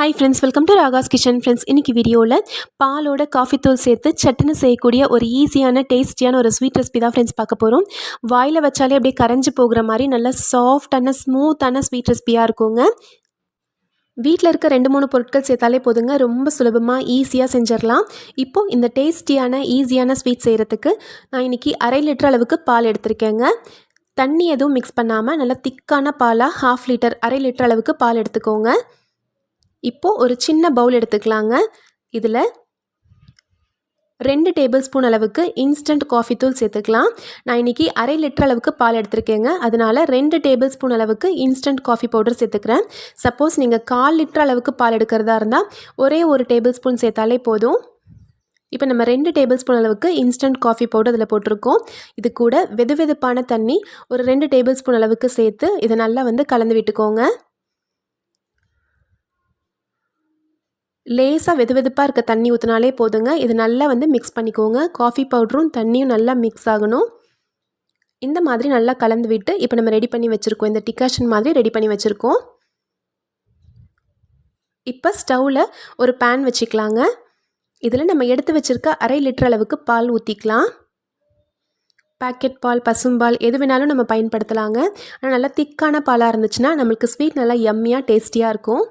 Hi friends welcome to Raga's kitchen friends இன்றைக்கி வீடியோவில் பாலோட காஃபி தூள் சேர்த்து சட்டுன்னு செய்யக்கூடிய ஒரு ஈஸியான டேஸ்டியான ஒரு ஸ்வீட் ரெசிபி தான் ஃப்ரெண்ட்ஸ் பார்க்க போகிறோம் வாயில் வச்சாலே அப்படியே கரைஞ்சி போகிற மாதிரி நல்லா சாஃப்டான ஸ்மூத்தான ஸ்வீட் ரெசிபியாக இருக்குங்க. வீட்டில் இருக்க ரெண்டு மூணு பொருட்கள் சேர்த்தாலே போதுங்க. ரொம்ப சுலபமாக ஈஸியாக செஞ்சிடலாம். இப்போது இந்த டேஸ்டியான ஈஸியான ஸ்வீட் செய்கிறதுக்கு நான் இன்றைக்கி அரை லிட்டர் அளவுக்கு பால் எடுத்திருக்கேங்க. தண்ணி எதுவும் மிக்ஸ் பண்ணாமல் நல்லா திக்கான பாலாக ஹாஃப் லிட்டர் அரை லிட்டர் அளவுக்கு பால் எடுத்துக்கோங்க. இப்போது ஒரு சின்ன பவுல் எடுத்துக்கலாங்க. இதில் ரெண்டு டேபிள் ஸ்பூன் அளவுக்கு இன்ஸ்டன்ட் காஃபி தூள் சேர்த்துக்கலாம். நான் இன்றைக்கி அரை லிட்டர் அளவுக்கு பால் எடுத்திருக்கேங்க. அதனால் ரெண்டு டேபிள் ஸ்பூன் அளவுக்கு இன்ஸ்டன்ட் காஃபி பவுடர் சேர்த்துக்கிறேன். சப்போஸ் நீங்கள் கால் லிட்டர் அளவுக்கு பால் எடுக்கிறதா இருந்தால் ஒரே ஒரு டேபிள் ஸ்பூன் சேர்த்தாலே போதும். இப்போ நம்ம ரெண்டு டேபிள் ஸ்பூன் அளவுக்கு இன்ஸ்டன்ட் காஃபி பவுடர் இதில் போட்டிருக்கோம். இது கூட வெது வெதுப்பான தண்ணி ஒரு ரெண்டு டேபிள் ஸ்பூன் அளவுக்கு சேர்த்து இதை நல்லா வந்து கலந்து விட்டுக்கோங்க. லேசாக வெது வெதுப்பாக இருக்க தண்ணி ஊற்றினாலே போதுங்க. இது நல்லா வந்து மிக்ஸ் பண்ணிக்கோங்க. காஃபி பவுடரும் தண்ணியும் நல்லா மிக்ஸ் ஆகணும். இந்த மாதிரி நல்லா கலந்து விட்டு இப்போ நம்ம ரெடி பண்ணி வச்சுருக்கோம். இந்த டிகாஷன் மாதிரி ரெடி பண்ணி வச்சுருக்கோம். இப்போ ஸ்டவ்வில் ஒரு பேன் வச்சுக்கலாங்க. இதில் நம்ம எடுத்து வச்சுருக்க அரை லிட்டர் அளவுக்கு பால் ஊற்றிக்கலாம் பேக்கெட் பால் பசும்பால் எது வேணாலும் நம்ம பயன்படுத்தலாங்க. ஆனால் நல்லா திக்கான பாலாக இருந்துச்சுன்னா நம்மளுக்கு ஸ்வீட் நல்லா எம்மியாக டேஸ்டியாக இருக்கும்.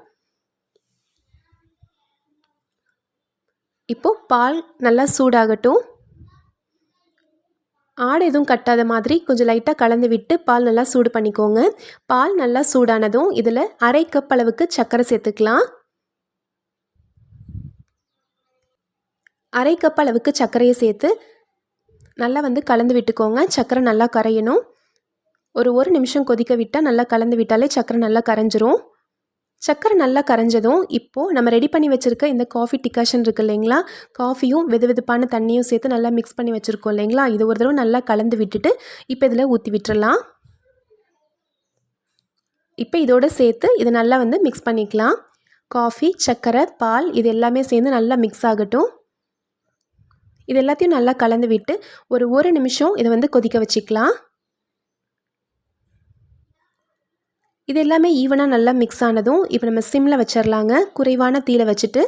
இப்போது பால் நல்லா சூடாகட்டும். ஆடு எதுவும் கட்டாத மாதிரி கொஞ்சம் லைட்டாக கலந்து விட்டு பால் நல்லா சூடு பண்ணிக்கோங்க. பால் நல்லா சூடானதும் இதில் அரை கப் அளவுக்கு சர்க்கரை சேர்த்துக்கலாம். அரை கப் அளவுக்கு சர்க்கரையை சேர்த்து நல்லா வந்து கலந்து விட்டுக்கோங்க. சர்க்கரை நல்லா கரையணும். ஒரு ஒரு நிமிஷம் கொதிக்க விட்டால் நல்லா கலந்து விட்டாலே சர்க்கரை நல்லா கரைஞ்சிரும். சர்க்கரை நல்லா கரைஞ்சதும் இப்போது நம்ம ரெடி பண்ணி வச்சுருக்க இந்த காஃபி டிகாஷன் இருக்குது இல்லைங்களா? காஃபியும் வெது வெதுப்பான தண்ணியும் சேர்த்து நல்லா மிக்ஸ் பண்ணி வச்சுருக்கோம் இல்லைங்களா? இது ஒரு தடவை நல்லா கலந்து விட்டுட்டு இப்போ இதில் ஊற்றி விட்டுறலாம். இப்போ இதோடு சேர்த்து இதை நல்லா வந்து மிக்ஸ் பண்ணிக்கலாம். காஃபி சர்க்கரை பால் இது எல்லாமே சேர்ந்து நல்லா மிக்ஸ் ஆகட்டும். இது எல்லாத்தையும் நல்லா கலந்து விட்டு ஒரு ஒரு நிமிஷம் இதை வந்து கொதிக்க வச்சுக்கலாம். இது எல்லாமே ஈவனாக நல்லா மிக்ஸ் ஆனதும் இப்போ நம்ம சிம்மில் வச்சிடலாங்க குறைவான தீயில் வச்சுட்டு.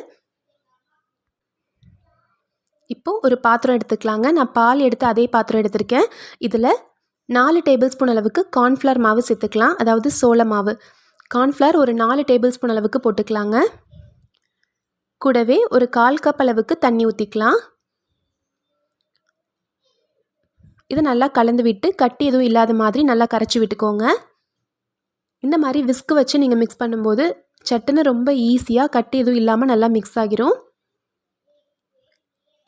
இப்போது ஒரு பாத்திரம் எடுத்துக்கலாங்க. நான் பால் எடுத்து அதே பாத்திரம் எடுத்திருக்கேன். இதில் நாலு டேபிள் ஸ்பூன் அளவுக்கு கார்ன்ஃப்ளவர் மாவு சேர்த்துக்கலாம். அதாவது சோள மாவு. கார்ன்ஃப்ளவர் ஒரு நாலு டேபிள் ஸ்பூன் அளவுக்கு போட்டுக்கலாங்க. கூடவே ஒரு கால் கப் அளவுக்கு தண்ணி ஊற்றிக்கலாம் இதை நல்லா கலந்து விட்டு கட்டி எதுவும் இல்லாத மாதிரி நல்லா கரைச்சி விட்டுக்கோங்க. இந்த மாதிரி விஸ்க்கு வச்சு நீங்கள் மிக்ஸ் பண்ணும்போது சட்டுன்னு ரொம்ப ஈஸியாக கட்டி எதுவும் இல்லாமல் நல்லா மிக்ஸ் ஆகிரும்.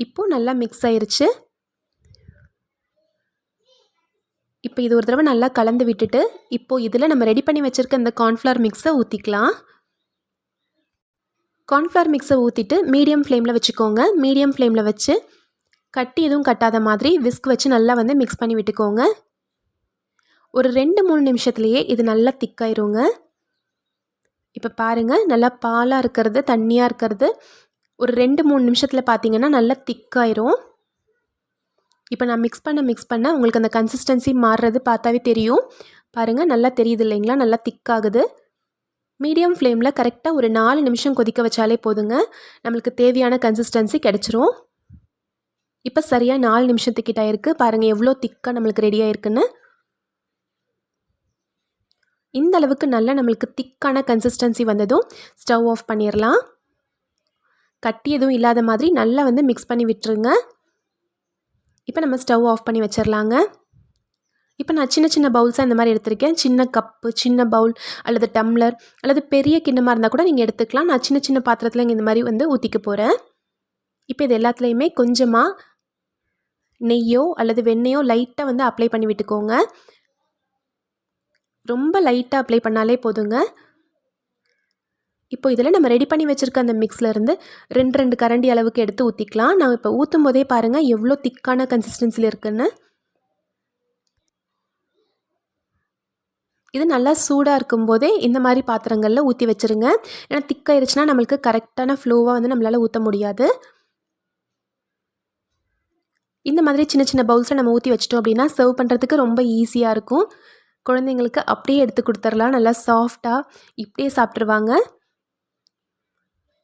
இப்போது நல்லா மிக்ஸ் ஆயிருச்சு. இப்போ இது ஒரு தடவை நல்லா கலந்து விட்டுட்டு இப்போது இதில் நம்ம ரெடி பண்ணி வச்சுருக்க இந்த கார்ன்ஃப்ளவர் மிக்ஸை ஊற்றிக்கலாம் கார்ன்ஃப்ளவர் மிக்ஸை ஊற்றிட்டு மீடியம் ஃப்ளேமில் வச்சுக்கோங்க. மீடியம் ஃப்ளேமில் வச்சு கட்டி எதுவும் கட்டாத மாதிரி விஸ்க் வச்சு நல்லா வந்து மிக்ஸ் பண்ணி விட்டுக்கோங்க. ஒரு ரெண்டு மூணு நிமிஷத்துலையே இது நல்லா திக்காயிருங்க. இப்போ பாருங்கள் நல்லா பாலாக இருக்கிறது தண்ணியாக இருக்கிறது. ஒரு ரெண்டு மூணு நிமிஷத்தில் பார்த்தீங்கன்னா நல்லா திக்காயிரும். இப்போ நான் மிக்ஸ் பண்ண மிக்ஸ் பண்ண உங்களுக்கு அந்த கன்சிஸ்டன்சி மாறுறது பார்த்தாவே தெரியும். பாருங்கள் நல்லா தெரியுது இல்லைங்களா? நல்லா திக்காகுது. மீடியம் ஃப்ளேமில் கரெக்டாக ஒரு நாலு நிமிஷம் கொதிக்க வச்சாலே போதுங்க. நம்மளுக்கு தேவையான கன்சிஸ்டன்சி கிடச்சிரும். இப்போ சரியாக நாலு நிமிஷத்துக்கிட்ட இருக்குது பாருங்கள் எவ்வளோ திக்காக நம்மளுக்கு ரெடி ஆயிருக்குன்னு. இந்த அளவுக்கு நல்லா நம்மளுக்கு திக்கான கன்சிஸ்டன்சி வந்ததும் ஸ்டவ் ஆஃப் பண்ணிடலாம் கட்டி எதுவும் இல்லாத மாதிரி நல்லா வந்து மிக்ஸ் பண்ணி விட்டுருங்க. இப்போ நம்ம ஸ்டவ் ஆஃப் பண்ணி வச்சிடலாங்க இப்போ நான் சின்ன சின்ன பவுல்ஸாக இந்த மாதிரி எடுத்திருக்கேன். சின்ன கப்பு சின்ன பவுல் அல்லது டம்ளர் அல்லது பெரிய கிண்ணமாக இருந்தால் கூட நீங்கள் எடுத்துக்கலாம். நான் சின்ன சின்ன பாத்திரத்தில் இங்கே இந்த மாதிரி வந்து ஊற்றிக்க போகிறேன் இப்போ இது எல்லாத்துலேயுமே கொஞ்சமாக நெய்யோ அல்லது வெண்ணெயோ லைட்டாக வந்து அப்ளை பண்ணி விட்டுக்கோங்க. ரொம்ப லைட்டாக அப்ளை பண்ணாலே போதுங்க. இப்போ இதில் நம்ம ரெடி பண்ணி வச்சுருக்க அந்த மிக்ஸ்லேருந்து ரெண்டு ரெண்டு கரண்டி அளவுக்கு எடுத்து ஊற்றிக்கலாம் நான் இப்போ ஊற்றும் போதே பாருங்கள் எவ்வளோ திக்கான கன்சிஸ்டன்சியில் இருக்குன்னு. இது நல்லா சூடாக இருக்கும்போதே இந்த மாதிரி பாத்திரங்களில் ஊற்றி வச்சுருங்க. ஏன்னா திக்காயிருச்சுன்னா நம்மளுக்கு கரெக்டான ஃப்ளோவாக வந்து நம்மளால் ஊற்ற முடியாது. இந்த மாதிரி சின்ன சின்ன பவுல்ஸை நம்ம ஊற்றி வச்சிட்டோம் அப்படின்னா சர்வ் பண்ணுறதுக்கு ரொம்ப ஈஸியாக இருக்கும். குழந்தைங்களுக்கு அப்படியே எடுத்து கொடுத்துர்லாம். நல்லா சாஃப்டாக இப்படியே சாப்பிட்ருவாங்க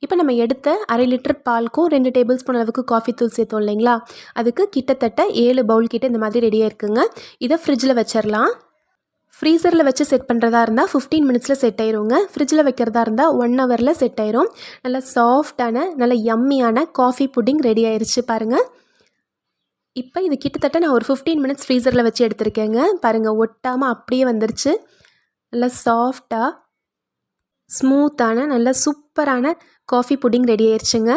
இப்போ நம்ம எடுத்த அரை லிட்டர் பாலுக்கும் ரெண்டு டேபிள் ஸ்பூன் அளவுக்கு காஃபி தூள் சேர்த்தோம் இல்லைங்களா? அதுக்கு கிட்டத்தட்ட ஏழு பவுல் கிட்ட இந்த மாதிரி ரெடியாக இருக்குங்க இதை ஃப்ரிட்ஜில் வச்சிடலாம் ஃப்ரீசரில் வச்சு செட் பண்ணுறதா இருந்தால் ஃபிஃப்டீன் மினிட்ஸில் செட் ஆயிருங்க. ஃப்ரிட்ஜில் வைக்கிறதா இருந்தால் ஒன் ஹவரில் செட் ஆயிரும். நல்லா சாஃப்டான நல்ல யம்மியான காஃபி புட்டிங் ரெடி ஆயிடுச்சு பாருங்கள் இப்போ இது கிட்டத்தட்ட நான் ஒரு ஃபிஃப்டீன் மினிட்ஸ் ஃப்ரீசரில் வச்சு எடுத்திருக்கேங்க. பாருங்கள் ஒட்டாமல் அப்படியே வந்துருச்சு. நல்லா சாஃப்டாக ஸ்மூத்தான நல்ல சூப்பரான காஃபி புட்டிங் ரெடி ஆயிடுச்சுங்க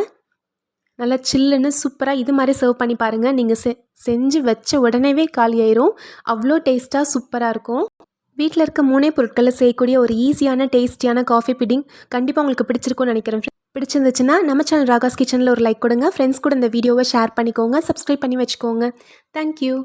நல்லா சில்லுன்னு சூப்பராக இது மாதிரி சர்வ் பண்ணி பாருங்கள் நீங்கள் செ செஞ்சு வச்ச உடனேவே காலி ஆயிரும். அவ்வளோ டேஸ்ட்டாக சூப்பராக இருக்கும். வீட்டில் இருக்க மூணே பொருட்களை செய்யக்கூடிய ஒரு ஈஸியான டேஸ்டியான காஃபி புட்டிங் கண்டிப்பாக உங்களுக்கு பிடிச்சிருக்கும்னு நினைக்கிறேன் பிடிச்சிருந்துச்சுன்னா நம்ம சேனல் ராகாஸ் கிச்சனில் ஒரு லைக் கொடுங்க. ஃப்ரெண்ட்ஸ் கூட இந்த வீடியோவை ஷேர் பண்ணிக்கோங்க. சப்ஸ்கிரைப் பண்ணி வச்சுக்கோங்க. தேங்க்யூ